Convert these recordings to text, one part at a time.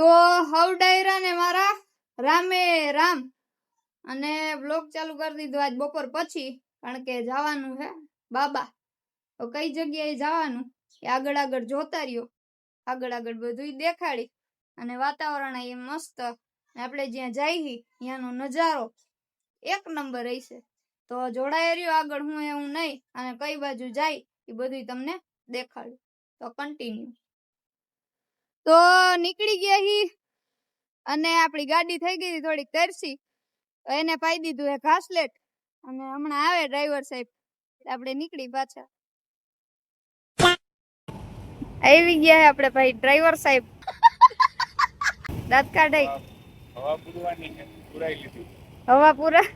તો હવ ડાયરા ને મારા રામે રામ. અને બ્લોગ ચાલુ કરી દીધો આજ બપોર પછી, કારણ કે જવાનું હે બાબા. તો કઈ જગ્યાએ જવાનું? એ આગળ આગળ જોતા રહ્યો. આગળ આગળ બધું દેખાડી. અને વાતાવરણ એ મસ્ત. આપણે જ્યાં જઈએ ત્યાંનો નજારો એક નંબર રહેશે તો જોડાઈ રહ્યો આગળ હું એવું નહીં, અને કઈ બાજુ જાય એ બધું તમને દેખાડું. તો કન્ટિન્યુ તો નીકળી ગયા હી અને આપણી ગાડી થઈ ગઈ થોડીક તરસી. એને પાઈ દીધું એ ઘાસલેટ. અને હમણાં આવે ડ્રાઈવર સાહેબ. આપણે નીકળી પાછા. આવી ગયા આપણે ભાઈ ડ્રાઈવર સાહેબ. દાંત કાઢાઈ હવા પુરવાની પુરાઈ લીધી. હવા પૂરા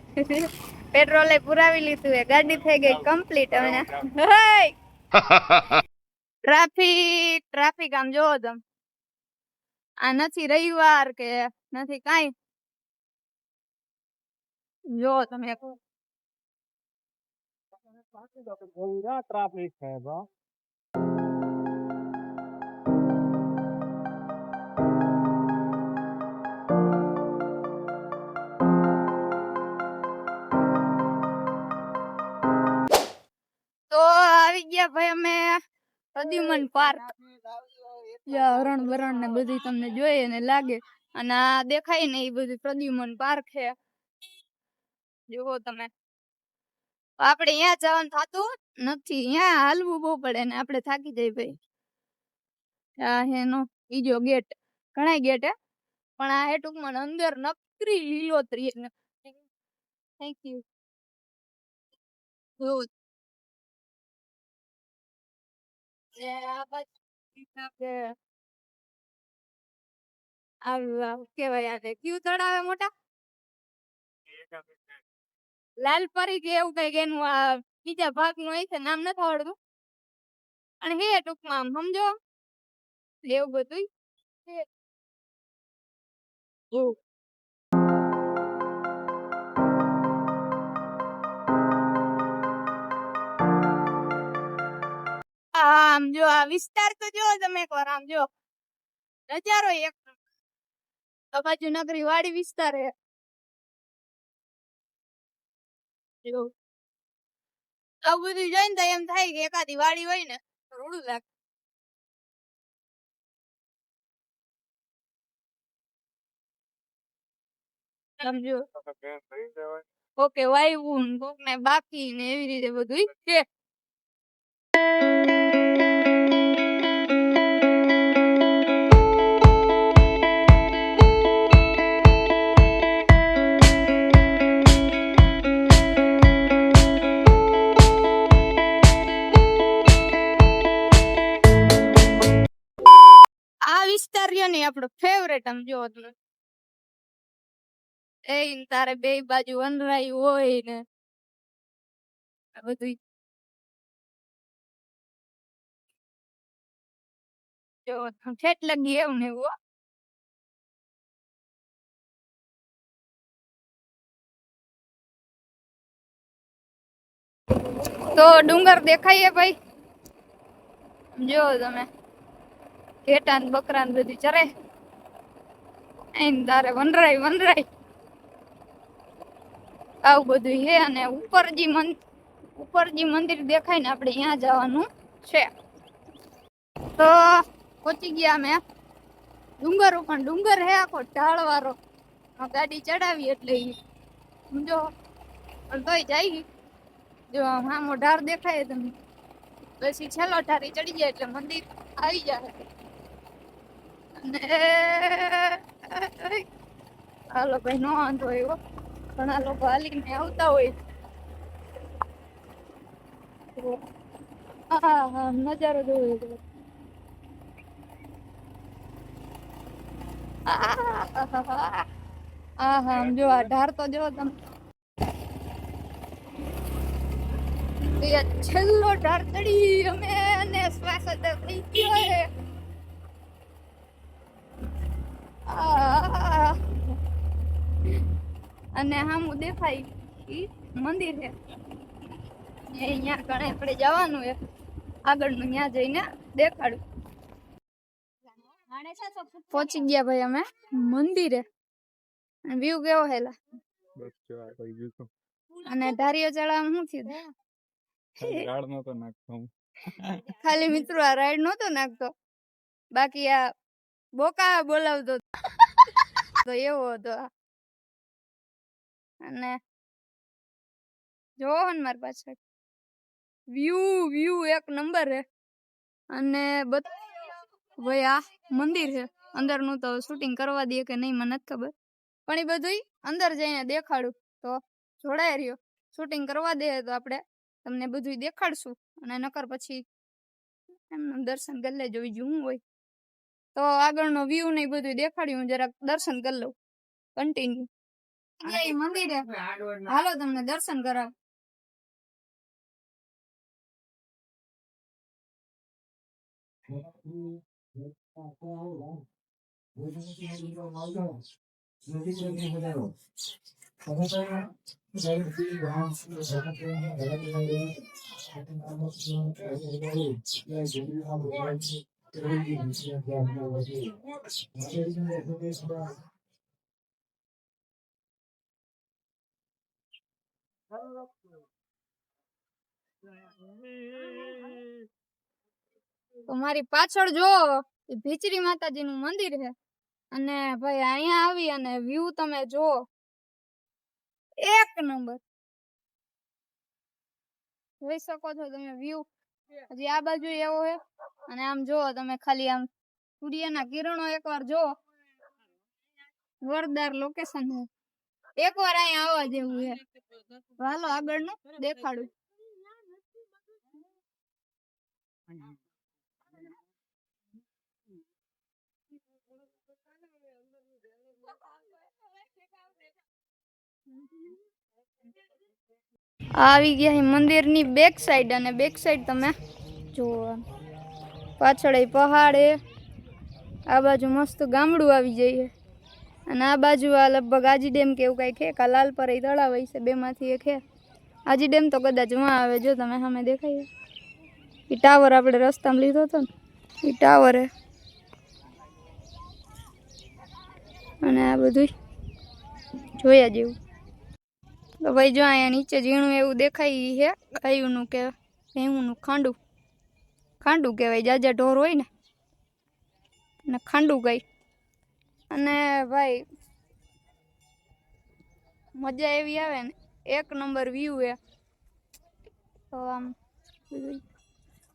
પેટ્રોલે પુરાવી લીધું એ ગાડી થઈ ગઈ કમ્પ્લીટ હમણાં. ટ્રાફિક ટ્રાફિક આમ જોવો તમે. આ નથી રવિવાર કે નથી કાંઈ જો તમે એક ટ્રાફિક છે બા તો આવી ગયા ભાઈ અમે પ્રદ્યુમન પાર્ક જ્યાં હરણ બરણ ને બધી તમને જોઈએ ને લાગે. અને આ દેખાય ને એ બધું પ્રદ્યુમન પાર્ક છે. જુઓ તમે. આપણે અહીંયા જવાનું થતું નથી. અહીંયા હાલવું બહુ પડે ને આપણે થાકી જાય ભાઈ. આ એનો બીજો ગેટ. ઘણા ગેટ હે. પણ આ હે ટૂંકમાં અંદર નકરી લીલોતરી થેન્ક યુ ને આ બાજુ લાલ પરી કે એવું કઈ એનું આ બીજા ભાગનું છે, નામ નથી આવડતું. અને હે ટૂંકમાં આમ, સમજો? એવું બધું આમ જો આ વિસ્તાર તો જો તમે એકવાર આમ જો. નજારો એક આ બાજુ નગરી વાડી વિસ્તાર હે જો. આ બધું જોઈને તો એમ થાય કે એકાદી વાડી હોય ને રૂડું લાગે. સમજો ઓકે, વાયવું કોક ને બાકી ને એવી રીતે બધું છે. વિસ્તાર રહ્યો ને આપણો ફેવરેટ આમ જો તમે. એ તારે બે બાજુ વનરાયું હોય ને. આ બધું જો લગી એવું ને એવું તો ડુંગર દેખાય ભાઈ? જો તમે. ઘેટા ને બકરા ને બધી ચરે. તારે વનરાય વનરાય. આવું બધું છે અને ઉપરજી મંદિર ઉપરજી મંદિર દેખાય ને આપણે ત્યાં જવાનું છે. તો પહોંચી ગયા અમે. ડુંગર ઉપર ડુંગર હે આખો ઢાળ વાળો ગાડી ચડાવી એટલે પણ તોય જાય જો આમ ઢાર દેખાય તમને. પછી છેલ્લો ઢારી ચડી જાય એટલે મંદિર આવી જાય. ઘણા લોકો હા હા. જો, આ ઢાર તો જો તમે. છેલ્લો ઢાર ચડી, અમે અને શ્વાસ થઈ ગયો છે આહ. અને સામું દેખાય ઈ મંદિર છે. એ અહીંયા કણે આપણે જવાનું છે. આગળનું ત્યાં જઈને દેખાડું. પહોંચી ગયા ભાઈ અમે. મંદિરે. વ્યૂ કેવો હેલા? અને ધારીઓ ચડાવવામાં શું થયું? ખાલી નાખતો ખાલી મિત્રો આ રાઈડ નતો નાખતો. બાકી આ બોકા બોલાવતો તો એવો હતો આ. અને જોવો ને મારી પાછળ. વ્યૂ વ્યૂ એક નંબર હે. અને ભાઈ મંદિર છે અંદરનું તો શૂટિંગ કરવા દે કે નહીં, મને નથી ખબર. પણ એ બધું અંદર જઈને દેખાડું તો જોડાઈ રહ્યો. શૂટિંગ કરવા દે તો આપણે તમને બધું દેખાડશું. અને નકર પછી એમનું દર્શન કરી લેજો, બીજું હું હોય. તો આગળનો વ્યૂ ને બધું દેખાડ્યું, હું જરાક દર્શન કરી લઉં. કન્ટિન્યુ એ મંદિરે હાલો તમને દર્શન કરાવ. મારી પાછળ જો ભીચરી માતાજી નું મંદિર છે. અને ભાઈ અહીંયા આવી અને વ્યૂ તમે જો એક નંબર. જોઈ શકો છો તમે વ્યૂ હજી આ બાજુ એવો છે. અને આમ જો તમે ખાલી આમ સૂર્યના કિરણો એકવાર જો જોરદાર લોકેશન છે. એકવાર અહીંયા આવવા જેવું છે તો હાલો આગળનું દેખાડું. આવી ગયા અહીં મંદિરની બેક સાઈડ અને બેક સાઈડ તમે જુઓ. આમ. પાછળ એ પહાડ એ આ બાજુ મસ્ત ગામડું આવી જાય છે. અને આ બાજુ આ લગભગ આજી ડેમ કે એવું કાંઈ છે, કા લાલ પર તળાવ હશે બેમાંથી એક છે. આજી ડેમ તો કદાચમાં આવે, જો તમે સામે દેખાય. એ ટાવર આપણે રસ્તામાં લીધો હતો ને એ ટાવર. અને આ બધું જોયા જેવું. તો ભાઈ જો અહીંયા નીચે ઝીણું એવું દેખાય છે કયુંનું કે ભેહુંનું ખાંડું. ખાંડું કહેવાય, જાજા ઢોર હોય ને. અને ખાંડું ગાય. અને ભાઈ, મજા એવી આવે ને, એક નંબર વ્યૂ એ. તો આમ,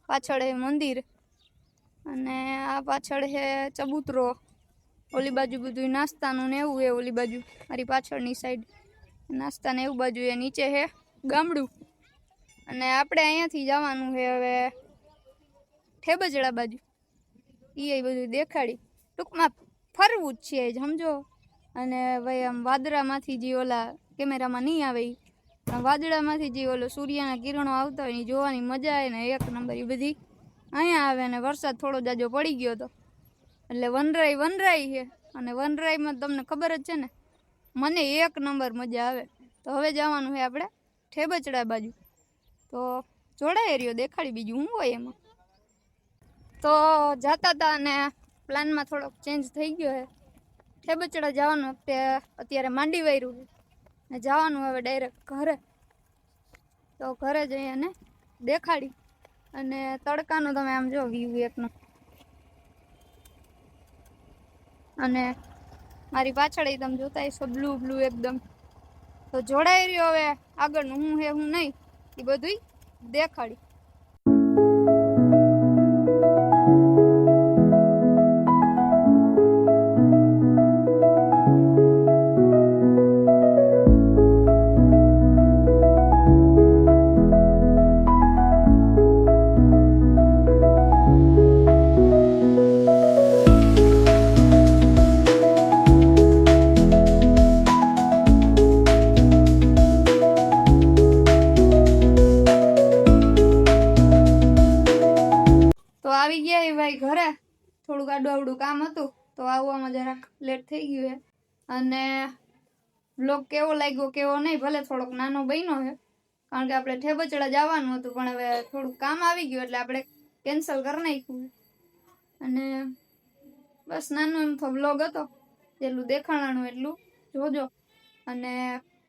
પાછળ હે મંદિર અને આ પાછળ છે ચબૂતરો. ઓલી બાજુ બધું નાસ્તાનું ને એવું હે, ઓલી બાજુ, મારી પાછળની સાઈડ નાસ્તા ને એવું બાજુ એ નીચે છે ગામડું. અને આપણે અહીંયાથી જવાનું છે હવે ઠેબજડા બાજુ. એ બધું દેખાડી. ટૂંકમાં ફરવું જ છે સમજો? અને ભાઈ આમ વાદળામાંથી જે ઓલા કેમેરામાં નહીં આવે વાદળામાંથી જે ઓલો સૂર્યના કિરણો આવતા હોય ઈ જોવાની મજા આવે ને એક નંબર એ બધી. અહીંયા આવે ને વરસાદ થોડો જાજો પડી ગયો હતો એટલે વનરાઈ વનરાઈ છે. અને વનરાઈમાં તમને ખબર જ છે ને, મને એક નંબર મજા આવે. તો હવે જવાનું છે આપણે ઠેબચડા બાજુ. તો જોડાય રહ્યો, દેખાડી બીજું હું હોય એમાં? તો જાતા હતા અને પ્લાનમાં થોડોક ચેન્જ થઈ ગયો છે. ઠેબચડા જવાનું વખતે અત્યારે માંડી વાયરું છે. ને જવાનું હવે ડાયરેક્ટ ઘરે. તો ઘરે જઈ અને દેખાડી. અને તડકાનો તમે આમ જો વ્યૂ એકનો. અને મારી પાછળ એકદમ જોતા હશો બ્લુ બ્લુ એકદમ. તો જોડાઈ રહ્યો હવે આગળનું હું હે, હું નહીં. એ બધું દેખાડી. થોડુંક આડું આવડું કામ હતું, તો આવવામાં જરાક લેટ થઈ ગયું છે. અને બ્લોગ કેવો લાગ્યો, કેવો નહીં, ભલે થોડોક નાનો બન્યો છે, કારણ કે આપણે ઠેબચડા જવાનું હતું, પણ હવે થોડુંક કામ આવી ગયું, એટલે આપણે કેન્સલ કરી નાખ્યું અને બસ નાનો એમથો બ્લોગ હતો, જેટલું દેખાણાનું એટલું જોજો. અને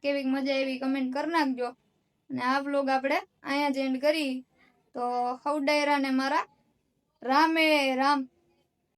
કેવી મજા એવી કમેન્ટ કરી નાખજો. અને આ બ્લોગ આપણે અહીંયા જ એન્ડ કરી. તો હવ ડાયરાને મારા રામે રામ.